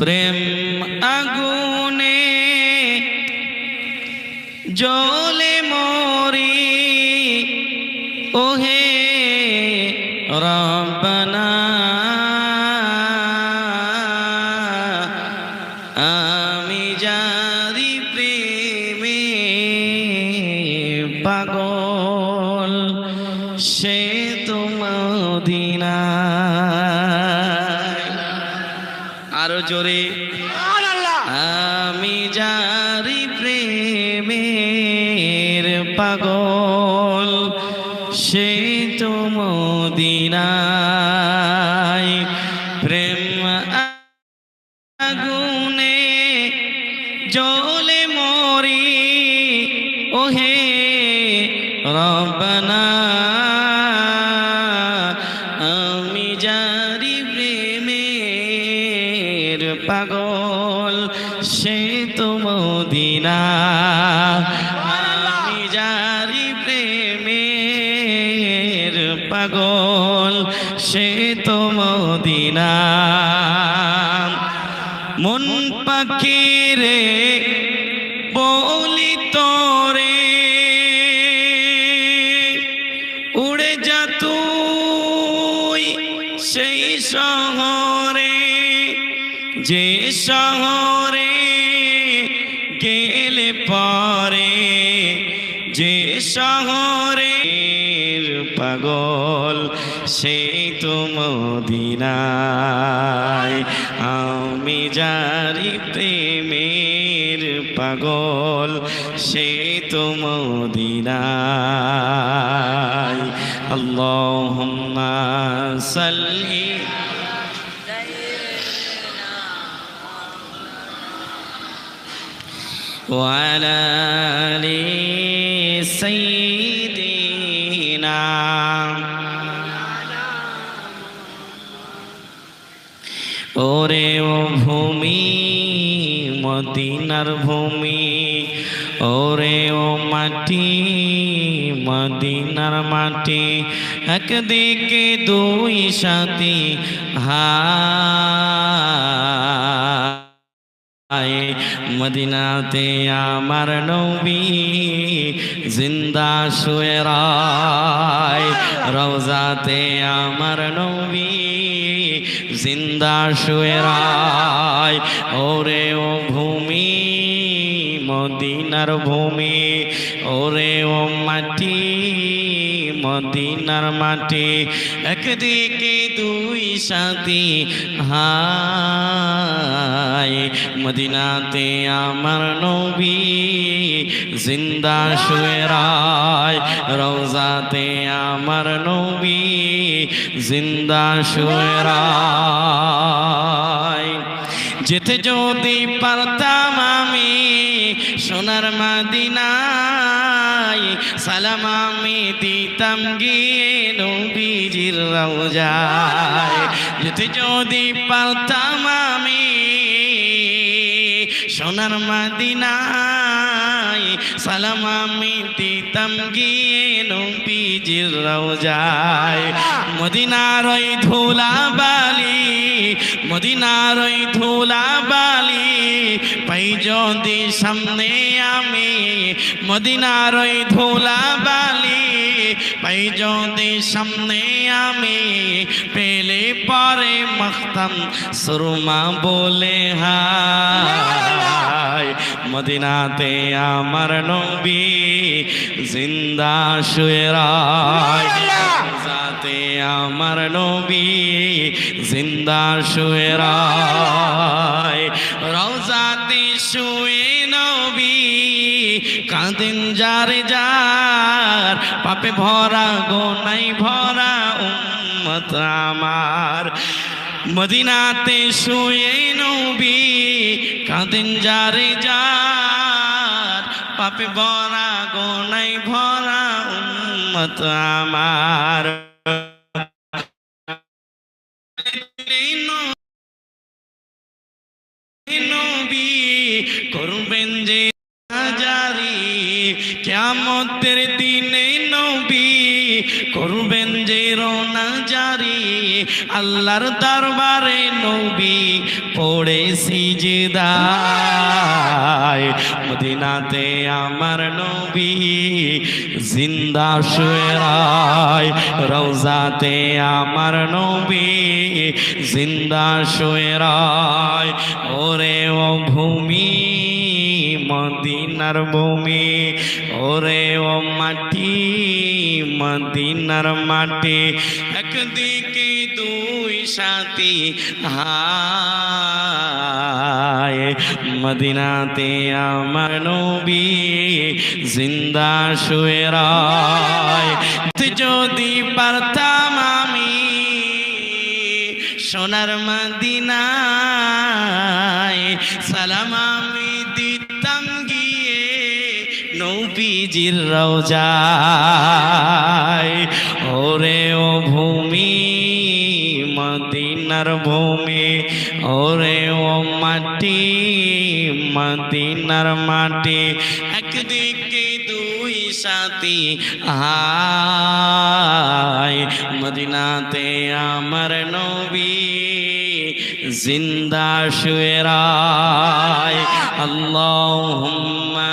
প্রেম আগুনে জলে মরি। ওহে রব্বানা। আমি যারি প্রেমে পাগল সে জোরে। আমি যারি প্রেমের পাগল সে তো মদিনায়। প্রেম আগুনে জলে মরি ওহে রবনা পাগল, সে তো মদিনা। মন পাখিরে বলি তোরে, উড়ে যা তুই সেই শহরে, যে শহরে সেই তো মদিনায় আমি যারি প্রেমের পাগল সে তো মদিনায় আল্লাহুম্মা সাল্লি وعلى آل سيدنا ওরে ও ভূমি, মদিনার ভূমি, ওরে ও মাটি, মদিনার মাটি, একদিকে দুই সাথী হা আয়ে মদিনাতে আমার নবী জিন্দা শুয়ে রায়, রওজাতে আমার নবী জিন্দা শুয়ে রায়। ওরে ও ভূমি মদিনার ভূমি। ওরে ও মাটি, মদিনার মাটি, একদিকে দুই সাথী হায়। মদিনাতে আমার নবী জিন্দা শুয়ে রায়। রওজাতে আমার নবী জিন্দা শুয়ে রায়। যেতে যদি পারতাম আমি সোনার মাদিনায় সালাম আমি দিতাম গিয়ে নবীজির রওজায়। যদি যদি পালতাম আমি সোনার মাদিনায় সালাম আমি দিতাম গিয়ে নবীজির রওজায়। মদিনার ওই ধুলা বালি মদিনার ওই ধুলা বালি পাই যদি সামনে আমি, মদিনার ওই ধুলা বালি পাই যদি সামনে আমি, পেলে পরে মখতাম সুরমা বলে হায় মদিনাতে আমার নবী জিন্দা শুয়ে রায় যাতে আমার নবী জিন্দা শুয়ে রায়। রওজাতে শুয়ে নবী কাঁদেন যার যার। পাপে ভরা গোনাই ভরা উম্মত আমার। মদিনাতে শুয়ে নবী কাঁদেন যারে যার পাপে ভরা গোনাই ভরা উম্মত আমার। করবেন যে জারি কেমতের দিনে নবী করবেন যে রোনা জারি। আল্লাহর দরবারে নবী পড়েছি যে দায় মদিনাতে আমার নবী জিন্দা শুয়ে রায় রওজাতে আমার নবী জিন্দা শুয়েরায়। ওরে ও ভূমি মদিনার ভূমি। ওরে ও মাটি, মদিনার মাটি। একদিকে দুই সাথী হায়। মদিনাতে আমার নবী জিন্দা শুয়ে রায়। যদি পারতাম আমি সোনার মদিনায় সালাম আমি নবীজির রওজায়। ওরে ও ভূমি মদিনার ভূমি ওরে ও মাটি মদিনার মাটি একদিকে দুই সাথী হায় মদিনাতে আমার নবী জিন্দা শুয়ে রায়। আল্লাহুম্মা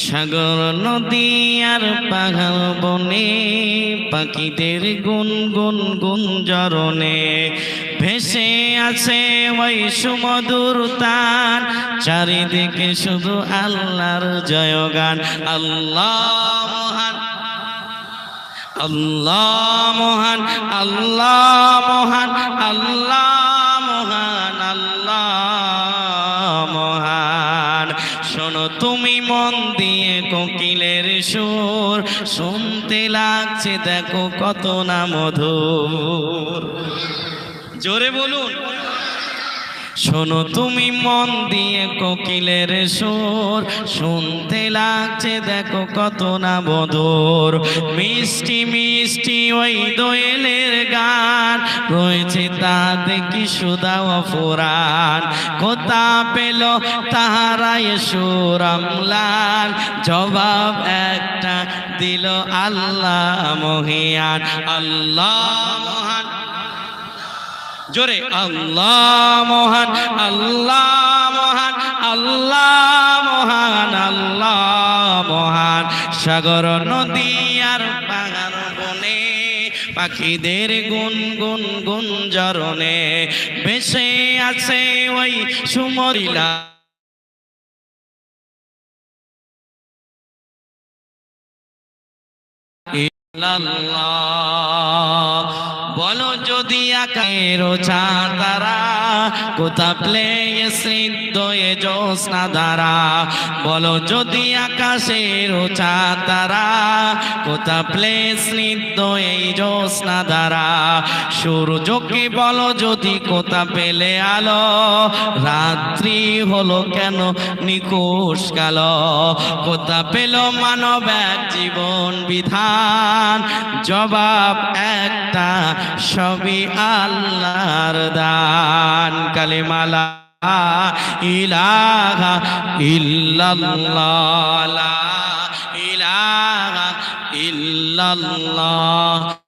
সাগর, নদী আর পাহাড় বনে পাখিদের গুন গুন গুন জরনে ভেসে আছে ওই সুমধুর তান চারিদিকে শুধু আল্লাহর জয়গান। আল্লাহ মহান আল্লাহ মহান আল্লাহ মহান, আল্লাহ শুনতে লাগছে দেখো কত না মধুর। জোরে বলুন। শোনো তুমি মন দিয়ে কোকিলের সুর। শুনতে লাগছে, দেখো কত না বদর। মিষ্টি মিষ্টি ওই দোয়েলের গান। রয়েছে তা দেখি সুদা অফুরান কোথা পেল তাহারাই সুরামলাল জবাব একটা দিল আল্লাহ মহিয়ান। আল্লাহ জোরে, আল্লাহ মহান আল্লাহ মহান আল্লাহ মহান আল্লাহ মহান। সাগর, নদী আর পাহাড় বনে, পাখিদের গুন গুন গুন জরনে বেশে আছে ওই সুমরিলা। ইল্লাল্লাহ বলো যদি আকাশের তারা কোথা প্লে সিদ্ধ এ জোসনা দ্বারা? বলো যদি আকাশের তারা কোথা প্লে স্নিগ্ধ এই জোসনা দ্বারা? সূর্যকে বলো যদি কোথা পেলে আলো, রাত্রি হলো কেন নিকুশ কালো? কোথা পেল মানব এক জীবন বিধান? জবাব একটা সবই আল্লাহর দান। কালিমালা ইলাহা ইল্লাল্লাহ ইলাহা ইল্লাল্লাহ।